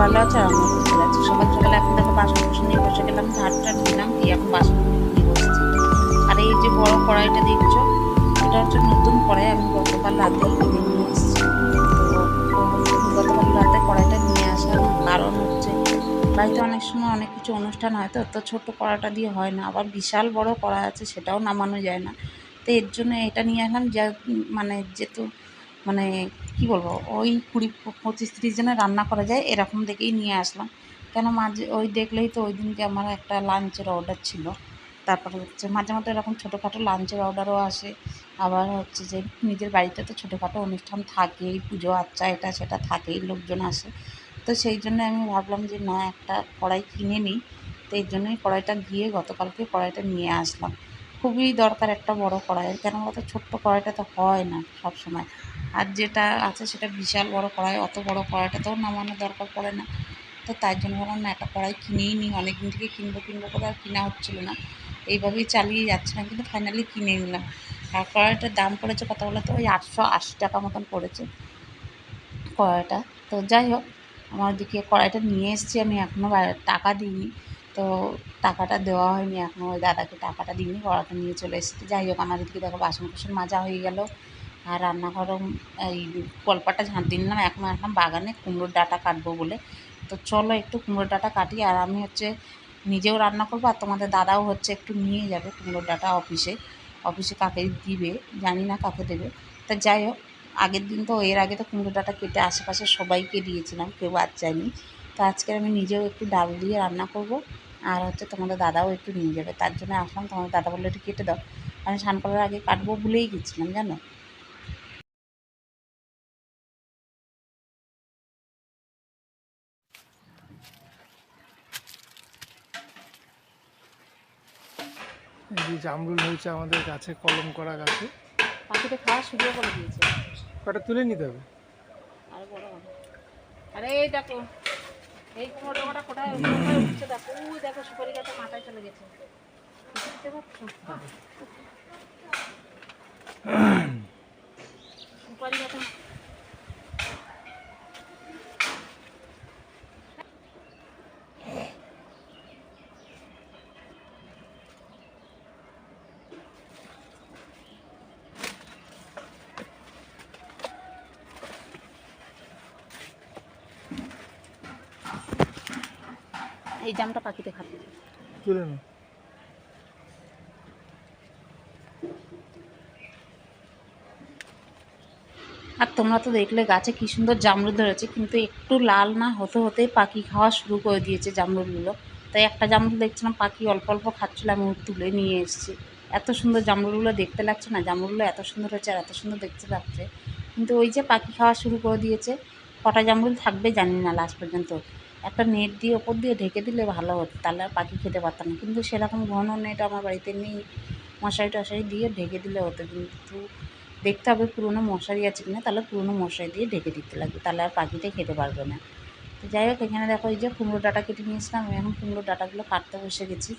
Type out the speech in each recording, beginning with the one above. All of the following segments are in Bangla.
ভালো আছে আর খুব ভালো আছি সকাল সকালে এখন দেখো বাসন কুসন নিয়ে বসে গেলাম ঝাড় টাড় দিলাম দিয়ে এখন বাসন নিয়ে বসছি। আর এই যে বড় কড়াইটা দেখছ, এটা হচ্ছে নতুন কড়াই, আমি গতকাল রাতে নিয়ে এসেছি। তো গতকাল রাতে কড়াইটা নিয়ে আসার কারণ হচ্ছে বাড়িতে অনেক সময় অনেক কিছু অনুষ্ঠান হয় তো তো ছোট্ট কড়াটা দিয়ে হয় না, আবার বিশাল বড় কড়া আছে, সেটাও নামানো যায় না। তো এর জন্য এটা নিয়ে আসলাম, যা মানে যেহেতু মানে কি বলব, ওই কুড়ি পঁচিশ তিরিশ জনের রান্না করা যায়, এরকম দেখেই নিয়ে আসলাম। কেন মাঝে, ওই দেখলেই তো ওই দিনকে আমার একটা লাঞ্চের অর্ডার ছিল। তারপরে হচ্ছে মাঝে মাঝে এরকম ছোটোখাটো লাঞ্চের অর্ডারও আসে। আবার হচ্ছে যে নিজের বাড়িতে তো ছোটোখাটো অনুষ্ঠান থাকেই, পুজো আচ্চা এটা সেটা থাকেই, লোকজন আসে। তো সেই জন্য আমি ভাবলাম যে না, একটা কড়াই কিনে নিই। তো এই জন্যই কড়াইটা গিয়ে গতকালকে কড়াইটা নিয়ে আসলাম। খুবই দরকার একটা বড় কড়াই, কেন বলতো ছোট্ট কড়াইটা তো হয় না সব সময় আর যেটা আছে সেটা বিশাল বড় কড়াই, অত বড় কড়াইটাতেও নামানোর দরকার পড়ে না। তো তাই জন্য ভাবলাম না, একটা কড়াই কিনেই নিই অনেক দিন থেকে কিনবো কিনবো করে আর কেনা হচ্ছিল না। এইভাবেই চালিয়ে যাচ্ছিলাম কিন্তু ফাইনালি কিনে নিলাম। আর কড়াইটার দাম পড়েছে কথা বলো তো ওই আটশো আশি টাকা মতন পড়েছে কড়াইটা। তো যাই হোক, আমার দিকে কড়াইটা নিয়ে এসেছি, আমি এখনও টাকা দিইনি। তো টাকাটা দেওয়া হয়নি এখনও ওই দাদাকে টাকাটা দিইনি কড়াটা নিয়ে চলে এসেছি। যাই হোক, আমার এদিকে দেখো বাসন কুসন মাজা হয়ে গেল আর রান্নাঘরও, এই কলপাটা ঝাঁট দিয়ে নিলাম। এখন এখন বাগানে কুমড়োর ডাঁটা কাটবো বলে। তো চলো একটু কুমড়োর ডাঁটা কাটি আর আমি হচ্ছে নিজেও রান্না করব আর তোমাদের দাদাও হচ্ছে একটু নিয়ে যাবে কুমড়োর ডাঁটা অফিসে। অফিসে কাকে দিবে, জানি না কাকে দেবে। তা যাই হোক, আগের দিন তো, এর আগে তো কুমড়ো ডাঁটা কেটে আশেপাশে সবাইকে দিয়েছিলাম, কেউ আর যায়নি। তো আজকে আমি নিজেও একটু ডাল দিয়ে রান্না করব। আর হচ্ছে তোমাদের দাদাও একটু নিয়ে যাবে। তার জন্য আসলাম তোমাদের দাদা বলল একটু কেটে দাও। আমি স্নান করার আগে কাটবো ভুলেই গেছিলাম জানো? জামরুল হয়েছে আমাদের গাছে কলম করা গাছে। পাখিতে খাওয়া শুরু করে দিয়েছে। কটা তুলে নিতে হবে? আর বড়। আরে এই দেখো। এই কুমড়ো ডোকাটা কোথায় উঠছে দেখো দেখো সুপারি গাছে মাথায় চলে গেছে। বুঝতে পারছ সুপারি গাছে এই জামটা পাখিতে খাবে তুলে নো। আর তোমরা তো দেখলে গাছে কি সুন্দর জামরুল ধরেছে কিন্তু একটু লাল না হতে হতে পাখি খাওয়া শুরু করে দিয়েছে জামরুলগুলো। তাই একটা জামরুল দেখছিলাম পাখি অল্প অল্প খাচ্ছিল আমি তুলে নিয়ে এসেছি। এত সুন্দর জামরুলগুলো দেখতে লাগছে না জামরুলগুলো এত সুন্দর হয়েছে আর এত সুন্দর দেখতে লাগছে। কিন্তু ওই যে পাখি খাওয়া শুরু করে দিয়েছে কটা জামরুল থাকবে জানি না লাস্ট পর্যন্ত। একটা নেট দিয়ে ওপর দিয়ে ঢেকে দিলে ভালো হতো, তাহলে আর পাখি খেতে পারতাম না। কিন্তু সেরকম ঘন নেট আমার বাড়িতে নেই, মশারি টশারি দিয়ে ঢেকে দিলে হতো, কিন্তু দেখতে হবে পুরনো মশারি আছে কিনা, তাহলে পুরনো মশারি দিয়ে ঢেকে দিতে লাগবে, তাহলে আর পাখিতে খেতে পারবে না। তো যাই হোক, এখানে দেখো এই যে কুমড়ো ডাটা কেটে নিয়েছিলাম, আমি এখন কুমড়ো ডাটাগুলো কাটতে বসে গেছি।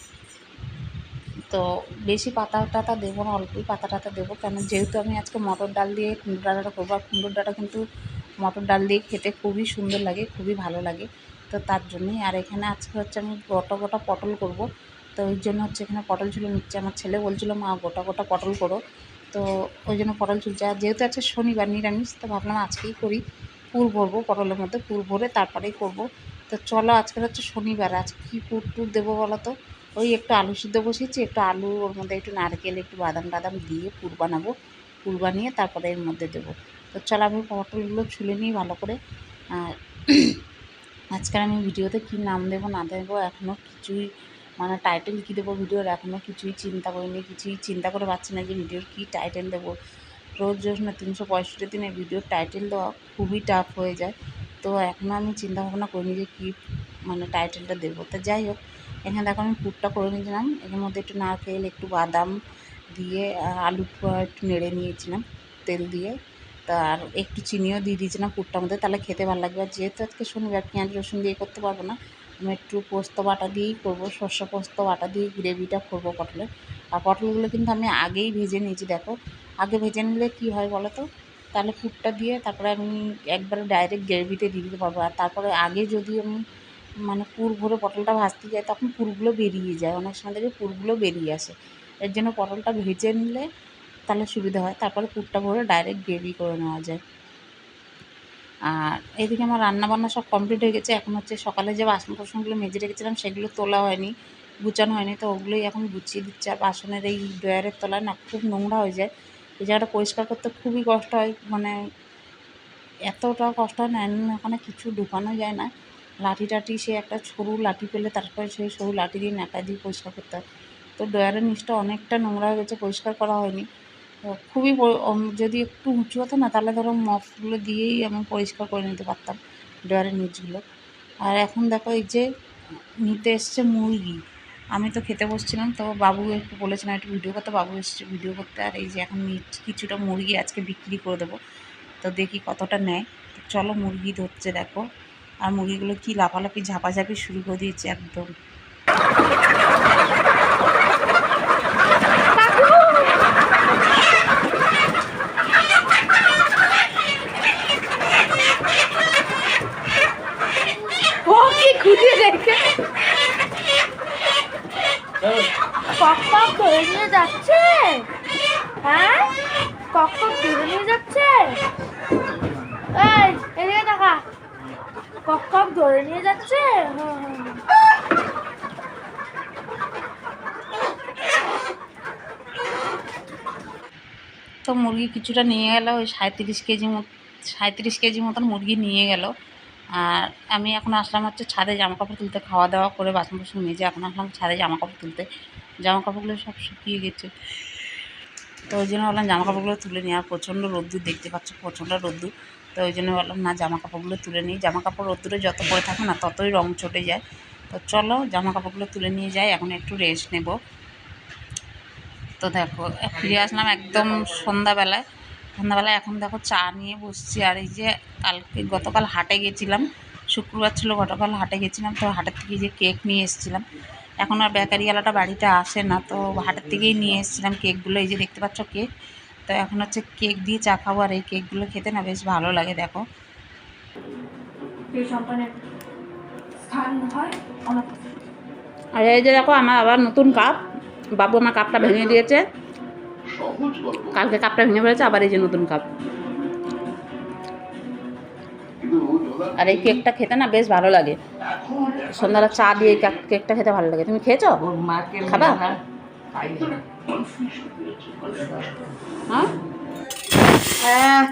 তো বেশি পাতা টাতা দেবো না, অল্পই পাতা টাতা দেবো, কেন যেহেতু আমি আজকে মটর ডাল দিয়ে কুমড়ো ডাটাটা করব, আর কুমড়োর ডাটা কিন্তু মটর ডাল দিয়ে খেতে খুবই সুন্দর লাগে, খুবই ভালো লাগে। তো তার জন্যই। আর এখানে আজকে হচ্ছে আমি গোটা গোটা পটল করব। তো ওই জন্য হচ্ছে এখানে পটল ঝুলে নিচ্ছে আমার ছেলে বলছিল, মা, গোটা গোটা পটল করো। তো ওই জন্য পটল আর যেহেতু আছে শনিবার নিরামিষ, তো ভাবলাম আজকেই করি। পুর ভরবো পটলের মধ্যে, পুর ভরে তারপরেই করব। তো চলো আজকে হচ্ছে শনিবার। আজকে কী পুর টুর দেবো বলো তো? ওই একটু আলু সিদ্ধ বসিয়েছি। একটু আলু ওর মধ্যে একটু নারকেল, একটু বাদাম টাদাম দিয়ে পুর বানাবো। পুর বানিয়ে তারপরে এর মধ্যে দেবো। তো চলো, আমি পটলগুলো ছুলে নিই ভালো করে। আর আজকাল আমি ভিডিওতে কী নাম দেবো, না দেবো এখনও কিছুই মানে টাইটেল কী দেবো ভিডিওর এখনও কিছুই চিন্তা করিনি, কিছুই চিন্তা করে পাচ্ছি না যে ভিডিওর কী টাইটেল দেবো। রোজ রোজ না তিনশো পঁয়ষট্টি দিনে ভিডিওর টাইটেল দেওয়া খুবই টাফ হয়ে যায়। তো এখনও আমি চিন্তা ভাবনা করিনি যে কী মানে টাইটেলটা দেবো। তো যাই হোক, এখানে দেখো আমি পুরটা করে নিয়েছিলাম, এর মধ্যে একটু নারকেল, একটু বাদাম দিয়ে আলু একটু নেড়ে নিয়েছিলাম, তেল দিয়ে। তার একটু চিনিও দিয়ে দিয়েছিলাম পুরটার মধ্যে তাহলে খেতে ভালো লাগবে। আর যেহেতু আজকে শনিবার, পেঁয়াজ রসুন দিয়ে করতে পারব না, আমি একটু পোস্ত বাটা দিয়েই করব, সর্ষে পোস্ত বাটা দিয়ে গ্রেভিটা করব পটলের আর পটলগুলো কিন্তু আমি আগেই ভেজে নিয়েছি, দেখো। আগে ভেজে নিলে কী হয় বলো তো? তাহলে পুরটা দিয়ে তারপরে আমি একবারে ডাইরেক্ট গ্রেভিতে দিয়ে দিতে পারব। আর তারপরে আগে যদি আমি মানে পুর ভরে পটলটা ভাজতে যাই, তখন পুরগুলো বেরিয়ে যায়। অনেক সময় দেখি পুরগুলো বেরিয়ে আসে। এর জন্য পটলটা ভেজে নিলে তাহলে সুবিধা হয়। তারপরে পুরটা ভরে ডাইরেক্ট গ্রেভি করে নেওয়া যায়। আর এদিকে আমার রান্না বান্না সব কমপ্লিট হয়ে গেছে। এখন হচ্ছে সকালে যে বাসন কোসনগুলো মেজে রেখেছিলাম সেগুলো তোলা হয়নি, গুছানো হয়নি। তো ওগুলোই এখন গুছিয়ে দিচ্ছে। আর বাসনের এই ড্রয়ারের তলায় না খুব নোংরা হয়ে যায়। এই জায়গাটা পরিষ্কার করতে খুবই কষ্ট হয়। মানে এতটা কষ্ট হয় না ওখানে কিছু ঢুকানো যায় না। লাঠি টাঠি সে একটা সরু লাঠি পেলে তারপরে সেই সরু লাঠি দিয়ে নাকা দিয়ে পরিষ্কার করতে হয়। তো ড্রয়ারের নিচটা অনেকটা নোংরা হয়ে গেছে, পরিষ্কার করা হয়নি। খুবই যদি একটু উঁচু হতো না, তাহলে ধরো মফগুলো দিয়েই আমি পরিষ্কার করে নিতে পারতাম, ড্রয়ারের নিচগুলো। আর এখন দেখো এই যে নিতে এসছে মুরগি। আমি তো খেতে বসছিলাম, তো বাবু একটু বলেছিলাম একটু ভিডিও করতে, বাবু এসছে ভিডিও করতে, আর এই যে এখন কিছুটা মুরগি আজকে বিক্রি করে দেবো, তো দেখি কতটা নেয়। তো চলো মুরগি ধরছে দেখো, আর মুরগিগুলো কি লাফালাফি, ঝাপাঝাপি শুরু করে দিয়েছে একদম ও কি খুঁজে রেখে কক কক নিয়ে যাচ্ছে? হ্যাঁ? কক কক ধরে নিয়ে যাচ্ছে? কক কক ধরে নিয়ে যাচ্ছে। তো মুরগি কিছুটা নিয়ে গেল, ওই সাঁত্রিশ কেজি মতো, সাঁত্রিশ কেজি মতন মুরগি নিয়ে গেল। আর আমি এখন আসলাম হচ্ছে ছাদে জামা কাপড় তুলতে, খাওয়া দাওয়া করে বাসন বাসন মেজে এখন আসলাম ছাদে জামা কাপড় তুলতে। জামা কাপড়গুলো সব শুকিয়ে গেছে। তো ওই জন্য ভাবলাম জামা কাপড়গুলো তুলে নিই। আর প্রচণ্ড রোদ্দুর দেখতে পাচ্ছ, প্রচণ্ড রোদ্দুর। তো ওই জন্য ভাবলাম, না জামা কাপড়গুলো তুলে নিই। জামা কাপড় রোদ্দুরে যত পরে থাকে না, ততই রং চটে যায়। তো চলো জামা কাপড়গুলো তুলে নিয়ে যাই, এখন একটু রেস্ট নেব। তো দেখো, ফিরে আসলাম একদম সন্ধ্যাবেলায়। সন্ধ্যাবেলায় এখন দেখো চা নিয়ে বসছি। আর এই যে কালকে গতকাল হাটে গেছিলাম, শুক্রবার ছিল গতকাল হাটে গেছিলাম। তো হাটের থেকে যে কেক নিয়ে এসেছিলাম। এখন আর বেকারিওয়ালাটা বাড়িতে আসে না তো হাটের থেকেই নিয়ে এসেছিলাম কেকগুলো এই যে দেখতে পাচ্ছ কেক। তো এখন হচ্ছে কেক দিয়ে চা খাব আর এই কেকগুলো খেতে না বেশ ভালো লাগে দেখো। আর এই যে দেখো আমার আবার নতুন কাপ। বাবু আমার কাপটা ভেঙে দিয়েছে। কালকে কাপটা ভেঙে ফেলেছে আবার এই যে নতুন কাপ। আর এই কেকটা খেতে না বেশ ভালো লাগে। সন্ধ্যাবেলা চা দিয়ে কেকটা খেতে ভালো লাগে। তুমি খেয়েছো? খাবা? হ্যাঁ? হ্যাঁ।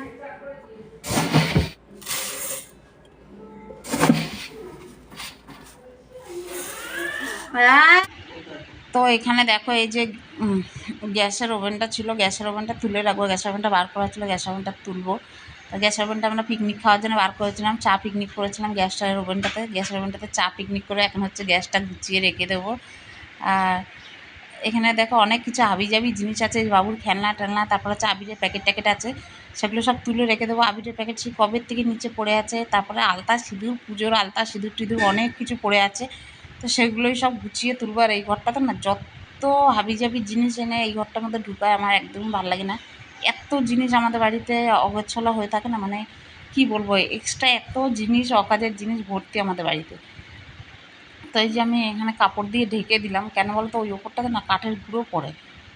হ্যাঁ। তো এখানে দেখো এই যে গ্যাসের ওভেনটা ছিল। গ্যাসের ওভেনটা তুলে রাখব। গ্যাসের ওভেনটা বার করা ছিল। গ্যাসের ওভেনটা তুলবো। গ্যাসের ওভেনটা আমরা পিকনিক খাওয়ার জন্য বার করেছিলাম। চা পিকনিক করেছিলাম গ্যাসটার ওভেনটাতে। গ্যাসের ওভেনটাতে চা পিকনিক করে এখন হচ্ছে গ্যাসটা গুছিয়ে রেখে দেবো। আর এখানে দেখো অনেক কিছু হাবিজাবি জিনিস আছে বাবুর খেলনা টেলনা, তারপর হচ্ছে আবিরের প্যাকেট ট্যাকেট আছে। সেগুলো সব তুলে রেখে দেবো। আবিরের প্যাকেট সেই কবের থেকে নিচে পড়ে আছে। তারপরে আলতা সিঁদুর, পুজোর আলতা সিঁদুর টিঁদুর অনেক কিছু পড়ে আছে। তো সেগুলোই সব গুছিয়ে তুলবো। আর এই ঘরটাতে না, যত হাবিজাবি জিনিস এনে এই ঘরটার মধ্যে ঢুকায় আমার একদম ভালো লাগে না। এত জিনিস আমাদের বাড়িতে অগোছলা হয়ে থাকে না মানে কি বলব এক্সট্রা এত জিনিস অকাজের জিনিস ভর্তি আমাদের বাড়িতে। তো এই যে আমি এখানে কাপড় দিয়ে ঢেকে দিলাম কেন বলতো ওই ওপরটাতে না কাঠের গুঁড়ো পড়ে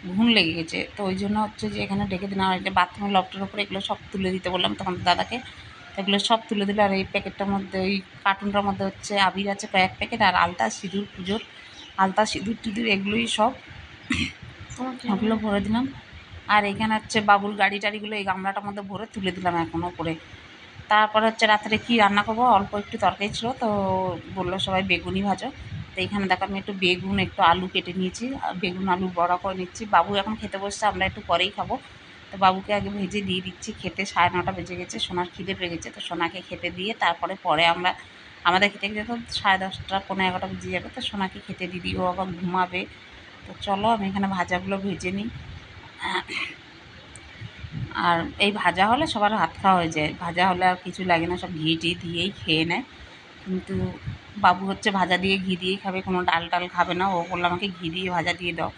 ঘুন লেগে গেছে। তো ওই জন্য হচ্ছে যে এখানে ঢেকে দিলাম আর এটা বাথরুমের লফটের উপরে এগুলো সব তুলে দিতে বললাম তখন দাদাকে। তো এগুলো সব তুলে দিলে আর এই প্যাকেটটার মধ্যে ওই কার্টুনটার মধ্যে হচ্ছে আবির আছে কয়েক প্যাকেট আর আলতা সিঁদুর পুজোর আলতা সিঁদুর টিঁদুর এগুলোই সব ওগুলো ভরে দিলাম। আর এখানে হচ্ছে বাবুর গাড়ি টাড়িগুলো এই গামলাটার মধ্যে ভরে তুলে দিলাম এখনও করে। তারপরে হচ্ছে রাত্রে কি রান্না করব? অল্প একটু তরকারি ছিল তো বলল সবাই বেগুনি ভাজো। তো এইখানে দেখো আমি একটু বেগুন, একটু আলু কেটে নিয়েছি। আর বেগুন, আলু বড়া করে নিচ্ছি। বাবু এখন খেতে বসছে, আমরা একটু পরেই খাব। তো বাবুকে আগে ভেজে দিয়ে দিচ্ছি। খেতে সাড়ে নটা বেজে গেছে, সোনার খিদে পেয়ে গেছে। তো সোনাকে খেতে দিয়ে তারপরে পরে আমরা, আমাদের খেতে খেতে তো সাড়ে দশটা পনেরো এগারোটা বেজে যাবে। তো সোনাকে খেতে দিয়ে দিই ও আবার ঘুমাবে। তো চলো আমি এখানে ভাজাগুলো ভেজে নিই। আর এই ভাজা হলে সবার হাত খাওয়া হয়ে যায়। ভাজা হলে আর কিছু লাগে না, সব ঘি টি দিয়েই খেয়ে নেয়। কিন্তু বাবু হচ্ছে ভাজা দিয়ে ঘি দিয়েই খাবে, কোনো ডাল টাল খাবে না। ও বলল, আমাকে ঘি দিয়ে ভাজা দিয়ে দাও।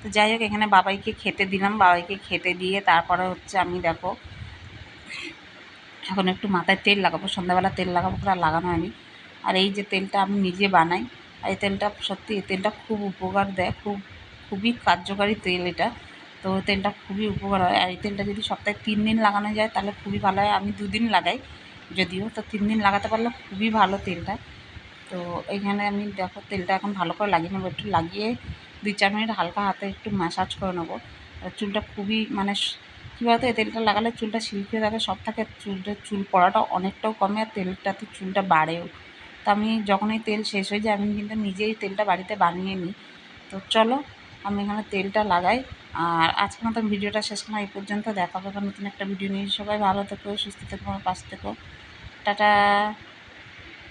তো যাই হোক, এখানে বাবাইকে খেতে দিলাম। বাবাইকে খেতে দিয়ে তারপরে হচ্ছে আমি দেখো, এখন একটু মাথায় তেল লাগাবো। সন্ধ্যাবেলা তেল লাগাবো পুরো লাগানো আমি আর এই যে তেলটা আমি নিজে বানাই, আর এই তেলটা সত্যি, এই তেলটা খুব উপকার দেয়, খুব, খুবই কার্যকারী তেল এটা। তো তেলটা খুবই উপকার হয়। আর এই তেলটা যদি সপ্তাহে তিন দিন লাগানো যায়, তাহলে খুবই ভালো হয়। আমি দুদিন লাগাই যদিও, তো তিন দিন লাগাতে পারলে খুবই ভালো তেলটা। তো এখানে আমি দেখো, তেলটা এখন ভালো করে লাগিয়ে নেব। একটু লাগিয়ে দুই চার মিনিট হালকা হাতে একটু ম্যাসাজ করে নেব। চুলটা খুবই মানে কী বলতো, এই তেলটা লাগালে চুলটা সিল্কি থাকে সব থাকে। চুলটা, চুল পড়াটা অনেকটাও কমে আর তেলটাতে চুলটা বাড়েও। তো আমি যখন এই তেল শেষ হয়ে যায়, আমি কিন্তু নিজেই তেলটা বাড়িতে বানিয়ে নিই। তো চলো আমি এখানে তেলটা লাগাই। আর আজকে মতন ভিডিওটা শেষ করা এই পর্যন্ত দেখাবো। নতুন একটা ভিডিও নিয়ে সবাই ভালো থেকো, সুস্থ থেকো, আমার পাশ থেকো। টাটা।